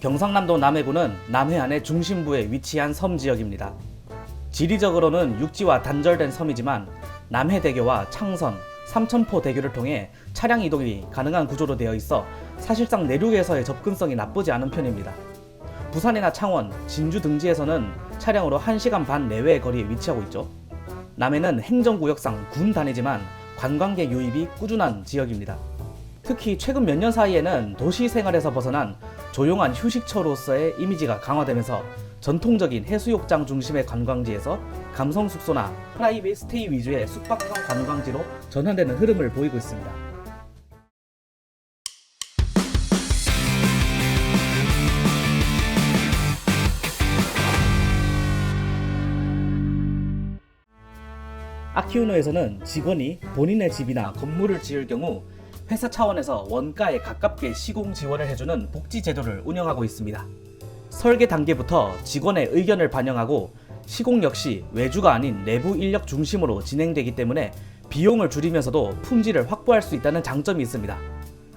경상남도 남해군은 남해안의 중심부에 위치한 섬 지역입니다. 지리적으로는 육지와 단절된 섬이지만 남해대교와 창선, 삼천포 대교를 통해 차량 이동이 가능한 구조로 되어 있어 사실상 내륙에서의 접근성이 나쁘지 않은 편입니다. 부산이나 창원, 진주 등지에서는 차량으로 1시간 반 내외의 거리에 위치하고 있죠. 남해는 행정구역상 군 단위지만 관광객 유입이 꾸준한 지역입니다. 특히 최근 몇 년 사이에는 도시 생활에서 벗어난 조용한 휴식처로서의 이미지가 강화되면서 전통적인 해수욕장 중심의 관광지에서 감성 숙소나 프라이빗 스테이 위주의 숙박형 관광지로 전환되는 흐름을 보이고 있습니다. 아키우노에서는 직원이 본인의 집이나 건물을 지을 경우 회사 차원에서 원가에 가깝게 시공 지원을 해주는 복지 제도를 운영하고 있습니다. 설계 단계부터 직원의 의견을 반영하고 시공 역시 외주가 아닌 내부 인력 중심으로 진행되기 때문에 비용을 줄이면서도 품질을 확보할 수 있다는 장점이 있습니다.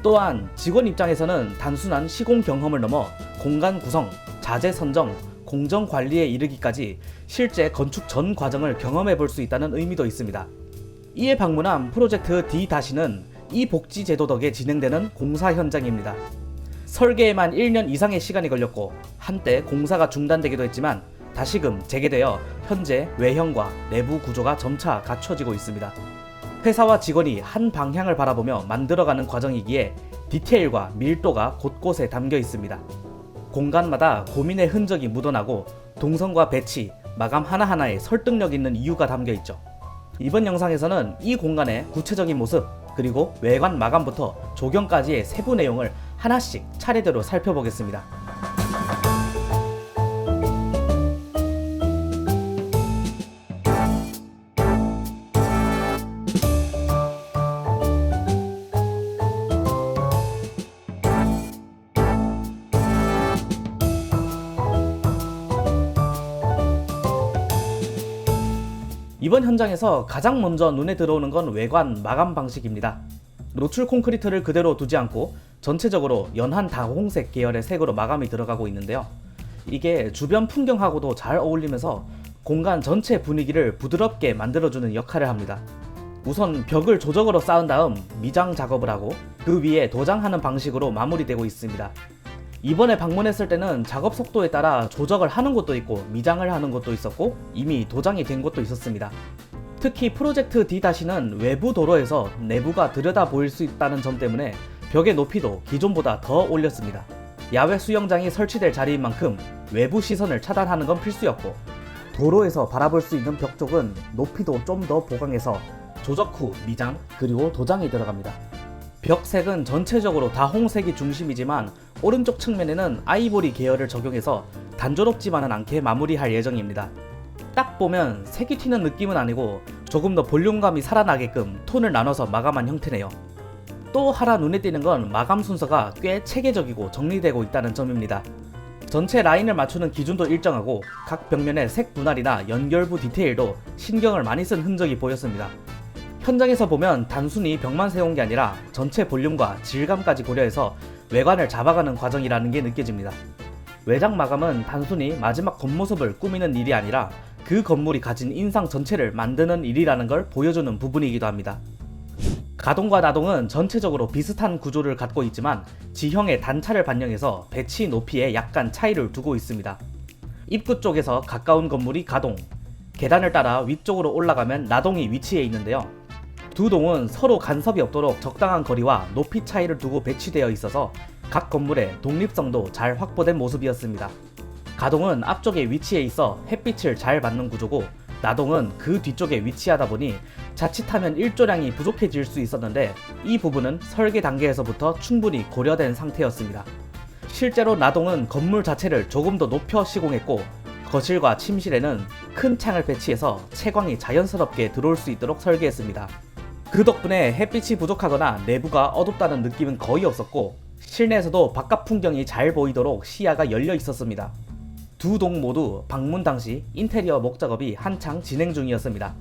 또한 직원 입장에서는 단순한 시공 경험을 넘어 공간 구성, 자재 선정, 공정 관리에 이르기까지 실제 건축 전 과정을 경험해 볼 수 있다는 의미도 있습니다. 이에 방문한 프로젝트 D-는 이 복지 제도 덕에 진행되는 공사 현장입니다. 설계에만 1년 이상의 시간이 걸렸고 한때 공사가 중단되기도 했지만 다시금 재개되어 현재 외형과 내부 구조가 점차 갖춰지고 있습니다. 회사와 직원이 한 방향을 바라보며 만들어가는 과정이기에 디테일과 밀도가 곳곳에 담겨 있습니다. 공간마다 고민의 흔적이 묻어나고 동선과 배치, 마감 하나하나에 설득력 있는 이유가 담겨 있죠. 이번 영상에서는 이 공간의 구체적인 모습, 그리고 외관 마감부터 조경까지의 세부 내용을 하나씩 차례대로 살펴보겠습니다. 이번 현장에서 가장 먼저 눈에 들어오는 건 외관 마감 방식입니다. 노출 콘크리트를 그대로 두지 않고 전체적으로 연한 다홍색 계열의 색으로 마감이 들어가고 있는데요. 이게 주변 풍경하고도 잘 어울리면서 공간 전체 분위기를 부드럽게 만들어주는 역할을 합니다. 우선 벽을 조적으로 쌓은 다음 미장 작업을 하고 그 위에 도장하는 방식으로 마무리되고 있습니다. 이번에 방문했을 때는 작업 속도에 따라 조적을 하는 곳도 있고 미장을 하는 곳도 있었고 이미 도장이 된 곳도 있었습니다. 특히 프로젝트 D-는 외부 도로에서 내부가 들여다 보일 수 있다는 점 때문에 벽의 높이도 기존보다 더 올렸습니다. 야외 수영장이 설치될 자리인 만큼 외부 시선을 차단하는 건 필수였고 도로에서 바라볼 수 있는 벽 쪽은 높이도 좀 더 보강해서 조적 후 미장 그리고 도장이 들어갑니다. 벽색은 전체적으로 다 홍색이 중심이지만 오른쪽 측면에는 아이보리 계열을 적용해서 단조롭지만은 않게 마무리할 예정입니다. 딱 보면 색이 튀는 느낌은 아니고 조금 더 볼륨감이 살아나게끔 톤을 나눠서 마감한 형태네요. 또 하나 눈에 띄는 건 마감 순서가 꽤 체계적이고 정리되고 있다는 점입니다. 전체 라인을 맞추는 기준도 일정하고 각 벽면의 색 분할이나 연결부 디테일도 신경을 많이 쓴 흔적이 보였습니다. 현장에서 보면 단순히 벽만 세운 게 아니라 전체 볼륨과 질감까지 고려해서 외관을 잡아가는 과정이라는 게 느껴집니다. 외장 마감은 단순히 마지막 겉모습을 꾸미는 일이 아니라 그 건물이 가진 인상 전체를 만드는 일이라는 걸 보여주는 부분이기도 합니다. 가동과 나동은 전체적으로 비슷한 구조를 갖고 있지만 지형의 단차를 반영해서 배치 높이에 약간 차이를 두고 있습니다. 입구 쪽에서 가까운 건물이 가동, 계단을 따라 위쪽으로 올라가면 나동이 위치해 있는데요. 두 동은 서로 간섭이 없도록 적당한 거리와 높이 차이를 두고 배치되어 있어서 각 건물의 독립성도 잘 확보된 모습이었습니다. 가동은 앞쪽에 위치해 있어 햇빛을 잘 받는 구조고 나동은 그 뒤쪽에 위치하다 보니 자칫하면 일조량이 부족해질 수 있었는데 이 부분은 설계 단계에서부터 충분히 고려된 상태였습니다. 실제로 나동은 건물 자체를 조금 더 높여 시공했고 거실과 침실에는 큰 창을 배치해서 채광이 자연스럽게 들어올 수 있도록 설계했습니다. 그 덕분에 햇빛이 부족하거나 내부가 어둡다는 느낌은 거의 없었고 실내에서도 바깥 풍경이 잘 보이도록 시야가 열려 있었습니다. 두 동 모두 방문 당시 인테리어 목작업이 한창 진행 중이었습니다.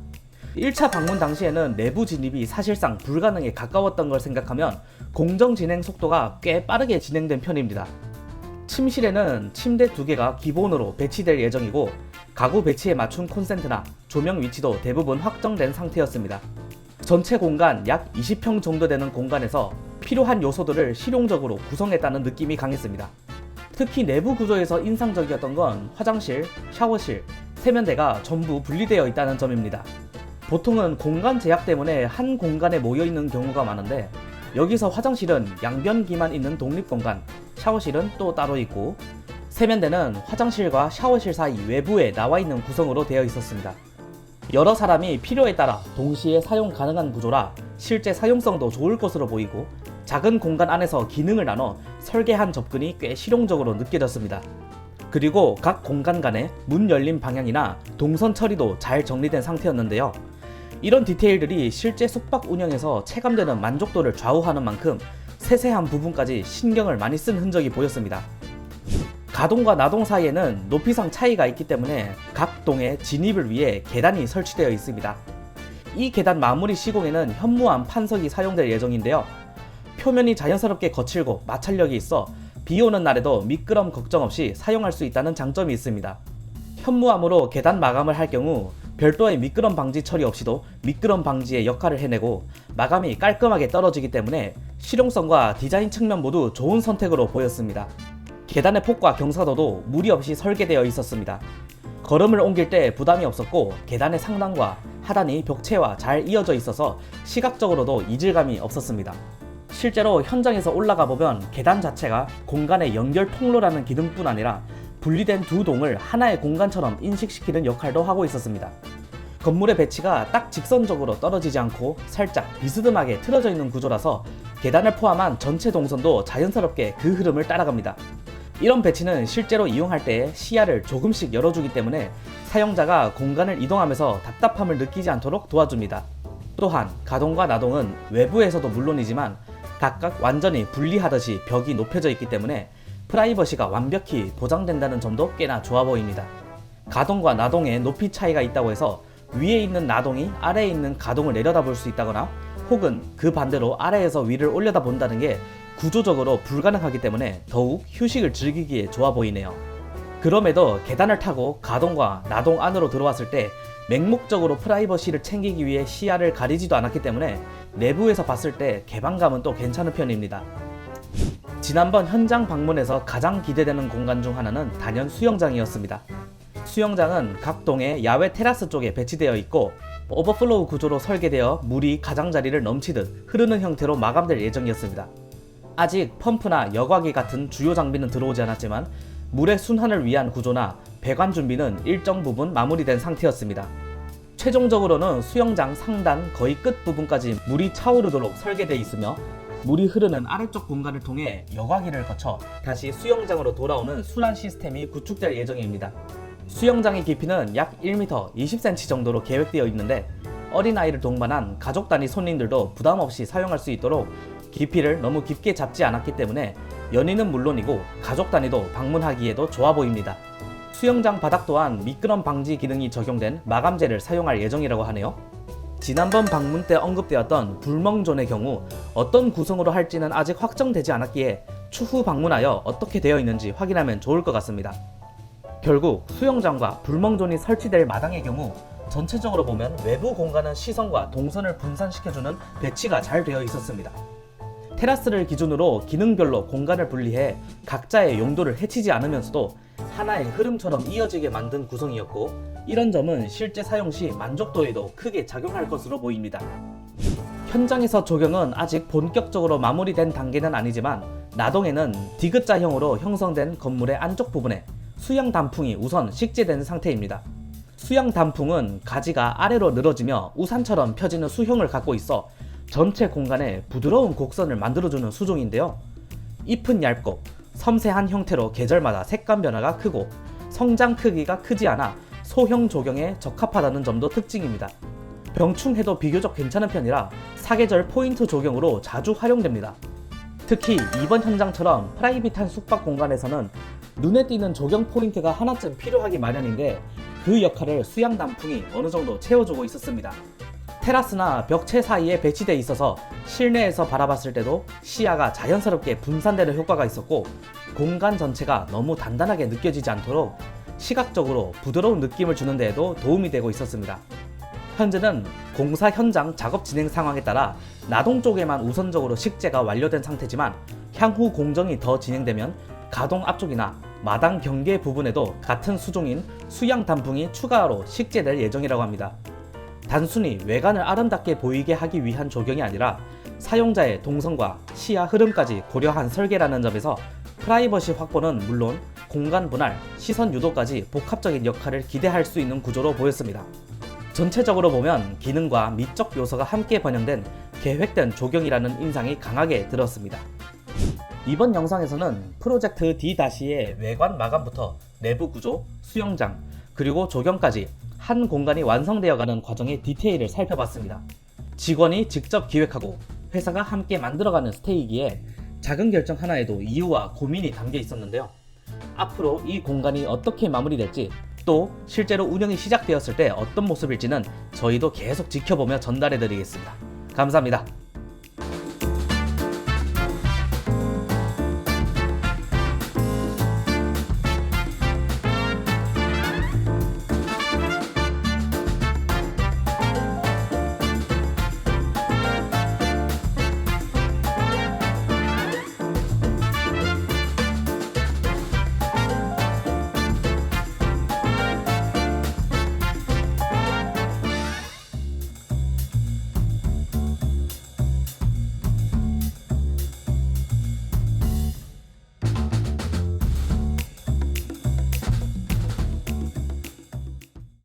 1차 방문 당시에는 내부 진입이 사실상 불가능에 가까웠던 걸 생각하면 공정 진행 속도가 꽤 빠르게 진행된 편입니다. 침실에는 침대 두 개가 기본으로 배치될 예정이고 가구 배치에 맞춘 콘센트나 조명 위치도 대부분 확정된 상태였습니다. 전체 공간 약 20평 정도 되는 공간에서 필요한 요소들을 실용적으로 구성했다는 느낌이 강했습니다. 특히 내부 구조에서 인상적이었던 건 화장실, 샤워실, 세면대가 전부 분리되어 있다는 점입니다. 보통은 공간 제약 때문에 한 공간에 모여 있는 경우가 많은데 여기서 화장실은 양변기만 있는 독립 공간, 샤워실은 또 따로 있고 세면대는 화장실과 샤워실 사이 외부에 나와 있는 구성으로 되어 있었습니다. 여러 사람이 필요에 따라 동시에 사용 가능한 구조라 실제 사용성도 좋을 것으로 보이고 작은 공간 안에서 기능을 나눠 설계한 접근이 꽤 실용적으로 느껴졌습니다. 그리고 각 공간 간에 문 열림 방향이나 동선 처리도 잘 정리된 상태였는데요. 이런 디테일들이 실제 숙박 운영에서 체감되는 만족도를 좌우하는 만큼 세세한 부분까지 신경을 많이 쓴 흔적이 보였습니다. 가동과 나동 사이에는 높이상 차이가 있기 때문에 각 동의 진입을 위해 계단이 설치되어 있습니다. 이 계단 마무리 시공에는 현무암 판석이 사용될 예정인데요. 표면이 자연스럽게 거칠고 마찰력이 있어 비 오는 날에도 미끄럼 걱정 없이 사용할 수 있다는 장점이 있습니다. 현무암으로 계단 마감을 할 경우 별도의 미끄럼 방지 처리 없이도 미끄럼 방지의 역할을 해내고 마감이 깔끔하게 떨어지기 때문에 실용성과 디자인 측면 모두 좋은 선택으로 보였습니다. 계단의 폭과 경사도도 무리 없이 설계되어 있었습니다. 걸음을 옮길 때 부담이 없었고 계단의 상단과 하단이 벽체와 잘 이어져 있어서 시각적으로도 이질감이 없었습니다. 실제로 현장에서 올라가 보면 계단 자체가 공간의 연결 통로라는 기능뿐 아니라 분리된 두 동을 하나의 공간처럼 인식시키는 역할도 하고 있었습니다. 건물의 배치가 딱 직선적으로 떨어지지 않고 살짝 비스듬하게 틀어져 있는 구조라서 계단을 포함한 전체 동선도 자연스럽게 그 흐름을 따라갑니다. 이런 배치는 실제로 이용할 때 시야를 조금씩 열어주기 때문에 사용자가 공간을 이동하면서 답답함을 느끼지 않도록 도와줍니다. 또한 가동과 나동은 외부에서도 물론이지만 각각 완전히 분리하듯이 벽이 높여져 있기 때문에 프라이버시가 완벽히 보장된다는 점도 꽤나 좋아 보입니다. 가동과 나동의 높이 차이가 있다고 해서 위에 있는 나동이 아래에 있는 가동을 내려다볼 수 있다거나 혹은 그 반대로 아래에서 위를 올려다 본다는 게 구조적으로 불가능하기 때문에 더욱 휴식을 즐기기에 좋아 보이네요. 그럼에도 계단을 타고 가동과 나동 안으로 들어왔을 때 맹목적으로 프라이버시를 챙기기 위해 시야를 가리지도 않았기 때문에 내부에서 봤을 때 개방감은 또 괜찮은 편입니다. 지난번 현장 방문에서 가장 기대되는 공간 중 하나는 단연 수영장이었습니다. 수영장은 각 동의 야외 테라스 쪽에 배치되어 있고 오버플로우 구조로 설계되어 물이 가장자리를 넘치듯 흐르는 형태로 마감될 예정이었습니다. 아직 펌프나 여과기 같은 주요 장비는 들어오지 않았지만 물의 순환을 위한 구조나 배관 준비는 일정 부분 마무리된 상태였습니다. 최종적으로는 수영장 상단 거의 끝 부분까지 물이 차오르도록 설계되어 있으며 물이 흐르는 아래쪽 공간을 통해 여과기를 거쳐 다시 수영장으로 돌아오는 순환 시스템이 구축될 예정입니다. 수영장의 깊이는 약 1m 20cm 정도로 계획되어 있는데 어린아이를 동반한 가족 단위 손님들도 부담 없이 사용할 수 있도록 깊이를 너무 깊게 잡지 않았기 때문에 연인은 물론이고 가족 단위도 방문하기에도 좋아 보입니다. 수영장 바닥 또한 미끄럼 방지 기능이 적용된 마감재를 사용할 예정이라고 하네요. 지난번 방문 때 언급되었던 불멍존의 경우 어떤 구성으로 할지는 아직 확정되지 않았기에 추후 방문하여 어떻게 되어 있는지 확인하면 좋을 것 같습니다. 결국 수영장과 불멍존이 설치될 마당의 경우 전체적으로 보면 외부 공간은 시선과 동선을 분산시켜주는 배치가 잘 되어 있었습니다. 테라스를 기준으로 기능별로 공간을 분리해 각자의 용도를 해치지 않으면서도 하나의 흐름처럼 이어지게 만든 구성이었고 이런 점은 실제 사용 시 만족도에도 크게 작용할 것으로 보입니다. 현장에서 적용은 아직 본격적으로 마무리된 단계는 아니지만 나동에는 디귿자형으로 형성된 건물의 안쪽 부분에 수영 단풍이 우선 식재된 상태입니다. 수영 단풍은 가지가 아래로 늘어지며 우산처럼 펴지는 수형을 갖고 있어 전체 공간에 부드러운 곡선을 만들어주는 수종인데요. 잎은 얇고 섬세한 형태로 계절마다 색감 변화가 크고 성장 크기가 크지 않아 소형 조경에 적합하다는 점도 특징입니다. 병충해도 비교적 괜찮은 편이라 사계절 포인트 조경으로 자주 활용됩니다. 특히 이번 현장처럼 프라이빗한 숙박 공간에서는 눈에 띄는 조경 포인트가 하나쯤 필요하기 마련인데 그 역할을 수양 단풍이 어느 정도 채워주고 있었습니다. 테라스나 벽체 사이에 배치돼 있어서 실내에서 바라봤을 때도 시야가 자연스럽게 분산되는 효과가 있었고 공간 전체가 너무 단단하게 느껴지지 않도록 시각적으로 부드러운 느낌을 주는 데에도 도움이 되고 있었습니다. 현재는 공사 현장 작업 진행 상황에 따라 나동 쪽에만 우선적으로 식재가 완료된 상태지만 향후 공정이 더 진행되면 가동 앞쪽이나 마당 경계 부분에도 같은 수종인 수양 단풍이 추가로 식재될 예정이라고 합니다. 단순히 외관을 아름답게 보이게 하기 위한 조경이 아니라 사용자의 동선과 시야 흐름까지 고려한 설계라는 점에서 프라이버시 확보는 물론 공간 분할, 시선 유도까지 복합적인 역할을 기대할 수 있는 구조로 보였습니다. 전체적으로 보면 기능과 미적 요소가 함께 번영된 계획된 조경이라는 인상이 강하게 들었습니다. 이번 영상에서는 프로젝트 D-의 외관 마감부터 내부 구조, 수영장, 그리고 조경까지 한 공간이 완성되어 가는 과정의 디테일을 살펴봤습니다. 직원이 직접 기획하고 회사가 함께 만들어가는 스테이기에 작은 결정 하나에도 이유와 고민이 담겨 있었는데요. 앞으로 이 공간이 어떻게 마무리될지 또 실제로 운영이 시작되었을 때 어떤 모습일지는 저희도 계속 지켜보며 전달해 드리겠습니다. 감사합니다.